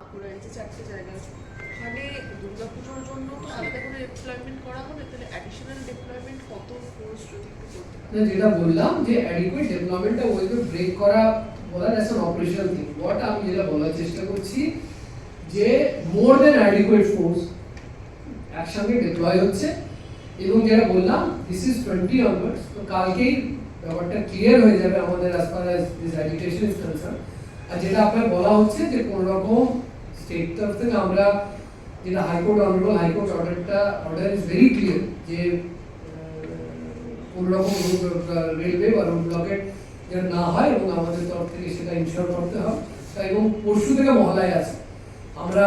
বাঁকুড়ায় যে চারটে জায়গা আছে। ওখানে দুর্গাপুজোর জন্য তো আলাদা করে ডিপ্লয়মেন্ট করা হবে তাহলে অ্যাডিশনাল ডিপ্লয়মেন্ট কত ফোর্স যদি একটু করতে না যেটা বললাম যে অ্যাডিকুয়েট ডেভেলপমেন্টটা ওইভাবে ব্রেক করা বলার as an operational thing what আমি যেটা বলার চেষ্টা করছি যে মোর দেন অ্যাডিকুয়েট ফোর্স একসঙ্গে ডিপ্লয় হচ্ছে এবং যেটা বললাম দিস ইজ টোয়েন্টি অনওয়ার্ডস তো কালকেই ব্যাপারটা ক্লিয়ার হয়ে যাবে আমাদের as far as this agitation is concern আর যেটা আপনার বলা হচ্ছে যে কোনো রকম স্টেট তরফ থেকে আমরা যেটা high court honourable high court অর্ডারটা অর্ডার ইজ ভেরি ক্লিয়ার যে কোনো রকম রেলওয়ে বা রোড ব্লকেট যেন না হয় এবং আমাদের তরফ থেকে সেটা ইনশোর করতে হয় এবং পরশু থেকে মহলায় আছে আমরা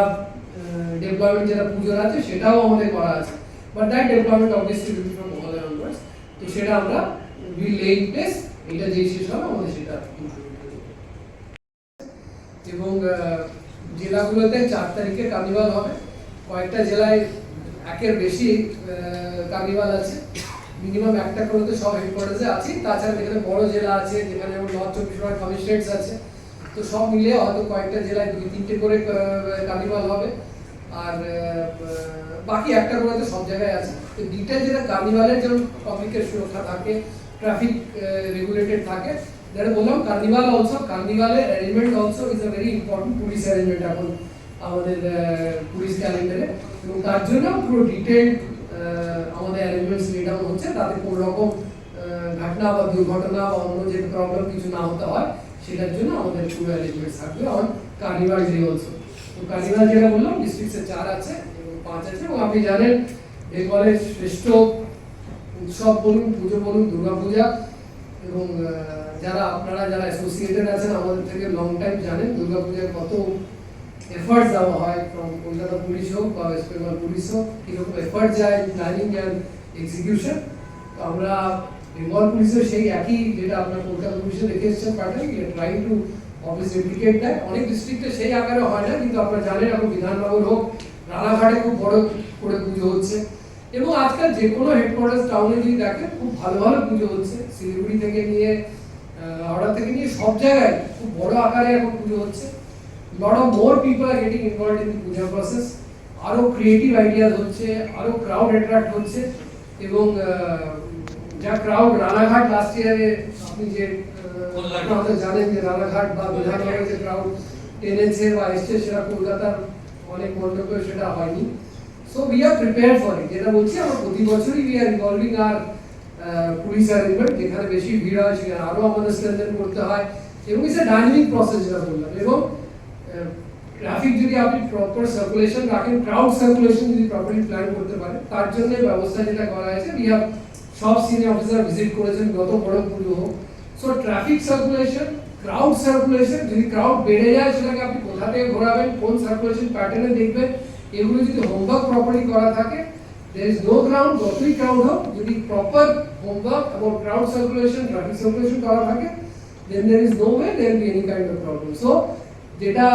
ডেভেলপমেন্ট যেটা পুজোর আছে সেটাও আমাদের করা আছে but that development obviously will from মহলায় তো সেটা আমরা উইল লে ইন প্লেস এটা যেই শেষ হবে আমাদের সেটা। এবং জেলাগুলোতে চার তারিখে কার্নিভাল হবে। কয়েকটা জেলায় একের বেশি কার্নিভাল আছে। মিনিমাম একটা করে তো সব হেডকোয়ার্টার্সে আছে। তাছাড়া যেখানে বড় জেলা আছে, যেখানে যেমন নর্থ চব্বিশ পরগনা কমিশনারেটস আছে, তো সব মিলে হয়তো কয়েকটা জেলায় দুই, তিনটে করে কার্নিভাল হবে। আর বাকি একটা করে তো সব জায়গায় আছে। তো ডিটেল যেটা কার্নিভালের যেমন পাবলিকের সুরক্ষা থাকে ট্রাফিক রেগুলেটেড থাকে যেটা বললাম carnival also কার্নিভালের arrangement also is a very important police arrangement এখন আমাদের পুলিশ ক্যালেন্ডারে এবং তার জন্য পুরো ডিটেল আমাদের অ্যারেঞ্জমেন্টস ডাউন হচ্ছে। তাতে কোনো রকম আহ, ঘটনা বা দুর্ঘটনা বা অন্য যে প্রবলেম কিছু না হতে হয় সেটার জন্য আমাদের পুরো অ্যারেঞ্জমেন্টস থাকবে অন কার্নিভাল ডে অলসো তো কার্নিভাল যেটা বললাম ডিস্ট্রিক্টসে চার আছে এবং পাঁচ আছে। এবং আপনি জানেন বেঙ্গলের শ্রেষ্ঠ উৎসব বলুন পুজো বলুন দুর্গাপূজা। এবং যারা আপনারা যারা অ্যাসোসিয়েটেড আছেন আমাদের থেকে লং টাইম জানেন দুর্গাপূজার কত এফার্টস দেওয়া হয় ফ্রম কলকাতা পুলিশ হোক বা ওয়েস্ট বেঙ্গল পুলিশ হোক, কীরকম এফার্ট যায় প্ল্যানিং অ্যান্ড এক্সিকিউশন তো আমরা বেঙ্গল পুলিশের সেই একই যেটা আপনার কলকাতা পুলিশে দেখে এসেছেন pattern trying to office replicate দেয় অনেক ডিস্ট্রিক্টে সেই আকারে হয় না, কিন্তু আপনারা জানেন এখন বিধাননগর হোক, রানাঘাটে খুব বড় করে পুজো হচ্ছে। এবং আজকাল যে কোনো হেডকোয়ার্টার্স টাউনে যদি দেখেন খুব ভালো ভালো পুজো হচ্ছে। শিলিগুড়ি থেকে নিয়ে হাওড়া থেকে নিয়ে সব জায়গায় খুব বড় আকারে এখন পুজো হচ্ছে। Lot of more people are getting involved in the puja process আরও ক্রিয়েটিভ আইডিয়াস হচ্ছে আরও ক্রাউড অ্যাট্রাক্ট হচ্ছে এবং যা ক্রাউড রানাঘাট লাস্ট ইয়ারে আপনি যে আপনারা জানেন যে রানাঘাট বা বিধাননগরে যে ক্রাউড টেনেছে বা এসছে সেটা কলকাতার অনেক মণ্ডপে সেটা হয়নি। So we are prepare for it যেটা বলছি, আমরা প্রতি বছরই we are involving our police arrangement যেখানে বেশি ভিড় হয়, সেখানে আরও আমাদের স্ট্রেন্থেন করতে হয়। এবং ইটস এ ডাইনামিক প্রসেস যেটা বললাম। এবং ট্রাফিক যদি আপনি প্রপার সার্কুলেশন রাখেন ক্রাউড সার্কুলেশন যদি প্রপারলি প্ল্যান করতে পারেন, তার জন্য ব্যবস্থা যেটা করা হয়েছে উই হ্যাভ সব সিনিয়র অফিসার ভিজিট করেছেন, গত বড় পুজো হোক। So traffic circulation crowd circulation যদি ক্রাউড বেড়ে যায়, সেটাকে আপনি কোথা থেকে ঘোরাবেন, কোন সার্কুলেশন প্যাটার্নে দেখবেন এগুলো যদি হোমওয়ার্ক প্রপারলি করা থাকে, there is no ground যতই ক্রাউড হোক, যদি প্রপার হোমওয়ার্ক এবং ক্রাউড সার্কুলেশন ট্রাফিক সার্কুলেশন করা থাকে, then there is no way there will be any kind of problem. যেটা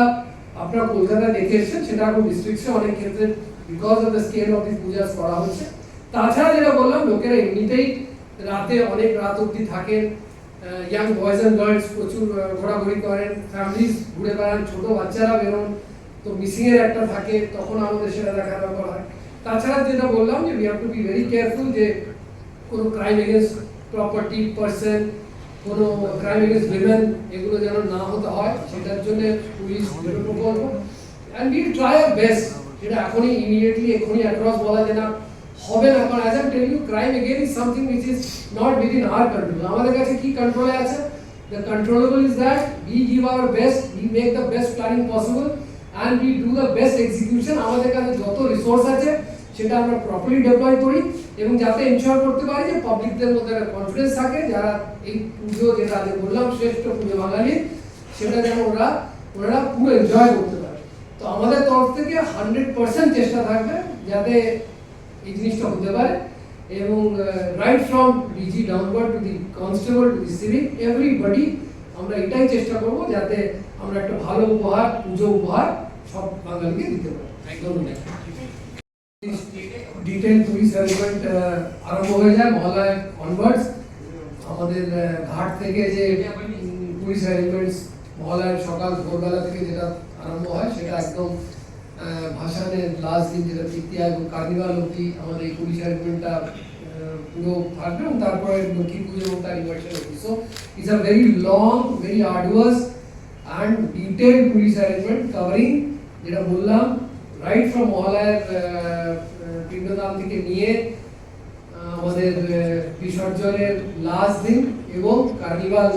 আপনারা কলকাতা দেখে এসেছেন, সেটা এখন ডিস্ট্রিক্টসে অনেক ক্ষেত্রে because of the scale of the pujas করা হচ্ছে। তাছাড়া যেটা বললাম, লোকেরা এমনিতেই রাতে অনেক রাত অবধি থাকেন ইয়াং বয়েজ অ্যান্ড গার্লস প্রচুর ঘোরাঘুরি করেন ফ্যামিলিজ ঘুরে বেড়ান, ছোট বাচ্চারা বেরোন তো মিসিং এর একটা থাকে, তখন আমাদের সেটা দেখার ব্যাপার হয়। তাছাড়া যেটা বললাম যে we have to be very careful যে কোনো ক্রাইম এগেনস্ট প্রপার্টি পার্সন কোনো ক্রাইম এগেনস্ট উইমেন এগুলো যেন না হতে হয়, সেটার জন্য পুলিশ বিভিন্ন প্রকল্প। And will try our best যেটা এখনই ইমিডিয়েটলি এখনই অ্যাক্রস বলা যায় না, হবে না। কারণ as I tell you crime again is something which is not within our control আমাদের কাছে কি কন্ট্রোলে আছে? The controllable is that we give our best we make the best planning possible and we do the best execution আমাদের কাছে যত resource আছে, সেটা আমরা প্রপারলি ডেপ্লয় করি এবং যাতে এনশিওর করতে পারি যে পাবলিকদের মধ্যে একটা কনফিডেন্স থাকে, যারা এই পুজো যেটা আগে বললাম, শ্রেষ্ঠ পুজো বাঙালি, সেটা যেন ওরা, ওনারা পুরো এনজয় করতে পারে। তো আমাদের তরফ থেকে হান্ড্রেড পার্সেন্ট চেষ্টা থাকবে যাতে এই জিনিসটা হতে পারে। এবং right from DG downward to the constable to the civic everybody আমরা এটাই চেষ্টা করব যাতে আমরা একটা ভালো উপহার, পুজো উপহার সব বাঙালিকে দিতে পারি ডিটেল পুলিশ অ্যারেঞ্জমেন্ট আরম্ভ হয়ে যায় মহলায় অনওয়ার্ডস আমাদের ঘাট থেকে যে পুলিশ অ্যারেঞ্জমেন্টস মহলায় সকাল, ভোরবেলা থেকে যেটা আরম্ভ হয়, সেটা একদম ভাসানের লাস্ট দিন যেটা তৃতীয়া এবং কার্নিভাল অব্দি আমাদের এই পুলিশ অ্যারেঞ্জমেন্টটা পুরো থাকবে এবং তারপরে লক্ষ্মী পুজো এবং তার ইনভার্সন অব্দি so it's a very long very arduous and detail police arrangement covering যেটা বললাম রাইট ফ্রম মহালয়ের পিণ্ডদান থেকে নিয়ে আমাদের বিসর্জনের লাস্ট দিন এবং কার্নিভাল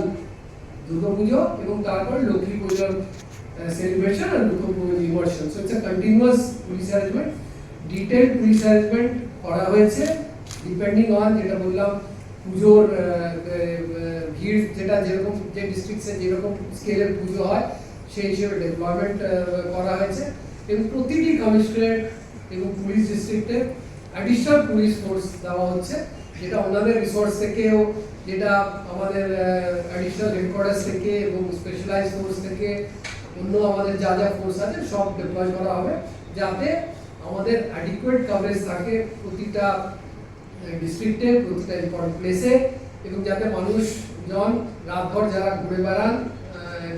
দুর্গাপুজো এবং তারপর লক্ষ্মী পুজোর সেলিব্রেশন আর দুর্গাপুজোর emotion so it's continuous police arrangement detail police arrangement করা হয়েছে ডিপেন্ডিং অন যেটা বললাম, পুজোর ভিড় যেটা যেরকম, যে ডিস্ট্রিক্টসে যেরকম স্কেলের পুজো হয় সেই হিসেবে ডেভেলপমেন্ট করা হয়েছে এবং প্রতিটি কমিশনারেট এবং পুলিশ ডিস্ট্রিক্টে অ্যাডিশনাল পুলিশ ফোর্স দেওয়া হচ্ছে, যেটা ওনাদের রিসোর্স থেকেও, যেটা আমাদের অ্যাডিশনাল হেডকোয়ার্টার্স থেকে এবং স্পেশালাইজ ফোর্স থেকে অন্য আমাদের যা যা ফোর্স আছে সব ডিপ্লয় করা হবে, যাতে আমাদের অ্যাডিকুয়েট কভারেজ থাকে প্রতিটা ডিস্ট্রিক্টে প্রতিটা ইম্পর্টেন্ট প্লেসে এবং যাতে মানুষজন রাতভর যারা ঘুরে বেড়ান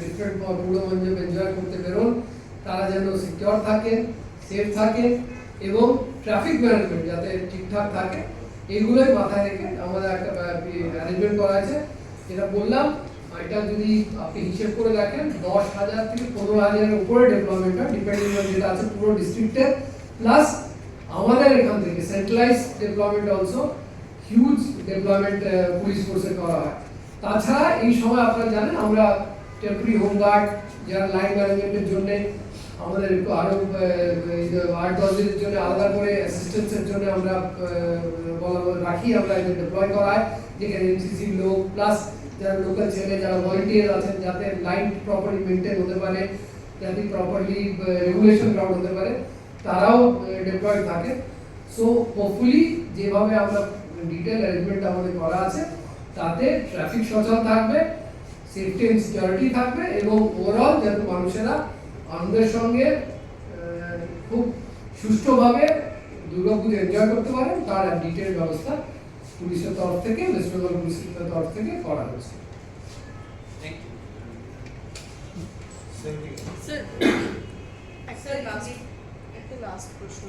ডিফারেন্ট পুরো মঞ্জব এনজয় করতে বেরোন, তারা যেন সিকিওর থাকে সেফ থাকে এবং ট্রাফিক ম্যানেজমেন্ট যাতে ঠিকঠাক থাকে, এইগুলোই মাথায় রেখে আমাদের একটা অ্যারেঞ্জমেন্ট করা আছে। যেটা বললাম, এটা যদি আপনি হিসেব করে দেখেন, দশ হাজার থেকে পনেরো হাজারের উপরে ডেভেলপমেন্ট হয় ডিপেন্ডিং অন যেটা আছে পুরো ডিস্ট্রিক্টে প্লাস আমাদের এখান থেকে centralize development also huge development police ফোর্সে করা হয়। তাছাড়া এই সময় আপনারা জানেন, আমরা টেম্পোরারি হোমগার্ড যারা লাইন ম্যানেজমেন্টের জন্য আমাদের একটু আরও আট দশ দিনের জন্য আলাদা করে অ্যাসিস্ট্যান্সের জন্য আমরা বলা, রাখি আমরা এটা ডিপ্লয় করা হয় যেখানে এনসিসি লোক প্লাস যারা লোকাল ছেলে, যারা ভলেন্টিয়ার আছেন, যাতে লাইন প্রপারলি মেনটেন হতে পারে, যাতে প্রপারলি রেগুলেশন গ্রাউন্ড হতে পারে, তারাও ডিপ্লয়েড থাকে। সো হোপফুলি যেভাবে আমরা ডিটেল অ্যারেঞ্জমেন্ট আমাদের করা আছে, তাতে ট্রাফিক সচল থাকবে। সেফটি এন্ড সিকিউরিটি থাকবে এবং ওভারঅল যাতে মানুষেরা আনন্দের সঙ্গে খুব সুষ্ঠুভাবে দুর্গাপুজো এনজয় করতে পারেন তার ডিটেল ব্যবস্থা পুলিশের তরফ থেকে ওয়েস্ট বেঙ্গল পুলিশের তরফ থেকে করা হয়েছে। Thank you. স্যার একটা লাস্ট একটা লাস্ট প্রশ্ন